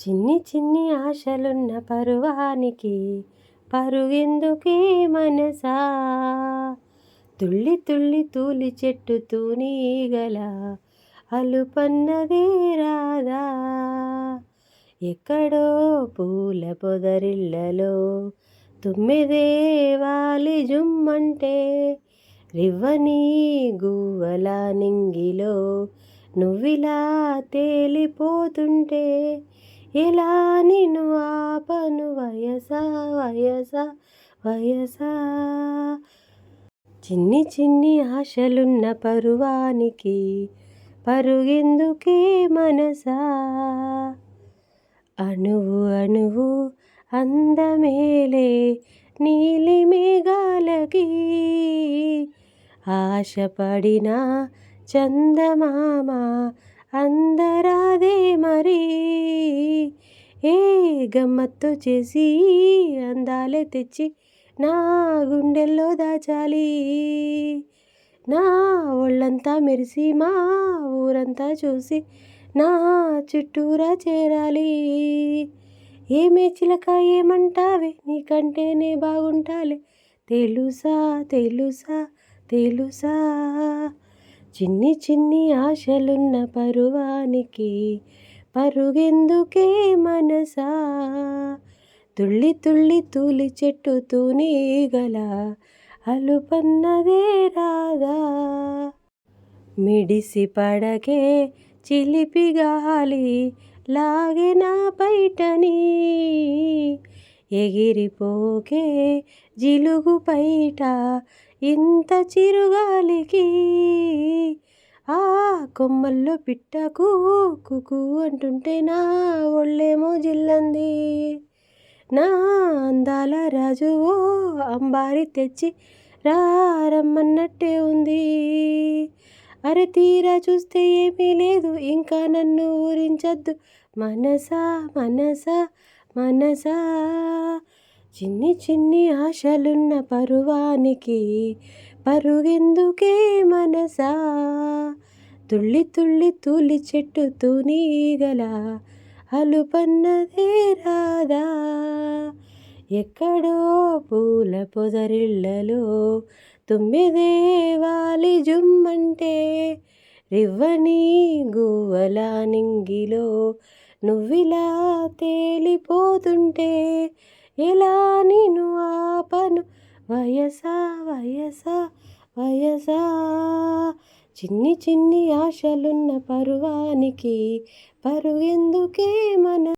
చిన్ని చిన్ని ఆశలున్న పరువానికి పరుగెందుకే మనసా? తుళ్ళి తుళ్ళి తూలి చెట్టు తూనీగల అలుపన్నదే రాదా ఎక్కడో పూల పొదరిళ్ళలో తుమ్మెదే వాలి జుమ్మంటే రివ్వని గువ్వల నింగిలో నువ్విలా తేలిపోతుంటే ఎలా నిన్ను ఆపను వయసా వయసా వయసా? చిన్ని చిన్ని ఆశలున్న పరువానికి పరుగెందుకే మనసా? అణువు అణువు అందమేలే నీలి మేఘాలకి ఆశపడిన చందమామ అందరాదే మరి. ఏ గమ్మత్తు చేసి అందాలే తెచ్చి నా గుండెల్లో దాచాలి. నా ఒళ్ళంతా మెరిసి మా ఊరంతా చూసి నా చుట్టూరా చేరాలి. ఏమే చిలక ఏమంటావే? నీకంటేనే బాగుంటాలే. తెలుసా తెలుసా తెలుసా. చిన్ని చిన్ని ఆశలున్న పరువానికి పరుగెందుకే మనసా? తుళ్ళి తుళ్ళి తూలి చెట్టు తూనీగల అలుపన్నదే రాదా మిడిసి పడకే చిలిపి గాలి లాగే నా బయటని ఎగిరిపోకే జిలుగు బయట ఇంత చిరుగాలికి ఆ కొమ్మల్లో పిట్టాకు కుకు అంటుంటే నా ఒళ్ళేమో జిల్లంది. నా అందాల రాజు ఓ అంబారి తెచ్చి రమ్మన్నట్టే ఉంది. అరే తీరా చూస్తే ఏమీ లేదు ఇంకా నన్ను ఊరించద్దు. మనసా మనసా మనసా. చిన్ని చిన్ని ఆశలున్న పరువానికి పరుగెందుకే మనసా? తుళ్ళి తుళ్ళి తూలి చెట్టు తూనీగల అలుపన్నదే రాదా ఎక్కడో పూల పొదరిళ్ళలో తుమ్మిదే వాలి జుమ్మంటే రివ్వని గువ్వల నింగిలో నువ్విలా తేలిపోతుంటే ఎలా నేను ఆప వయసా వయసా వయసా. చిన్ని చిన్ని ఆశలున్న పరువానికి పరుగెందుకే మన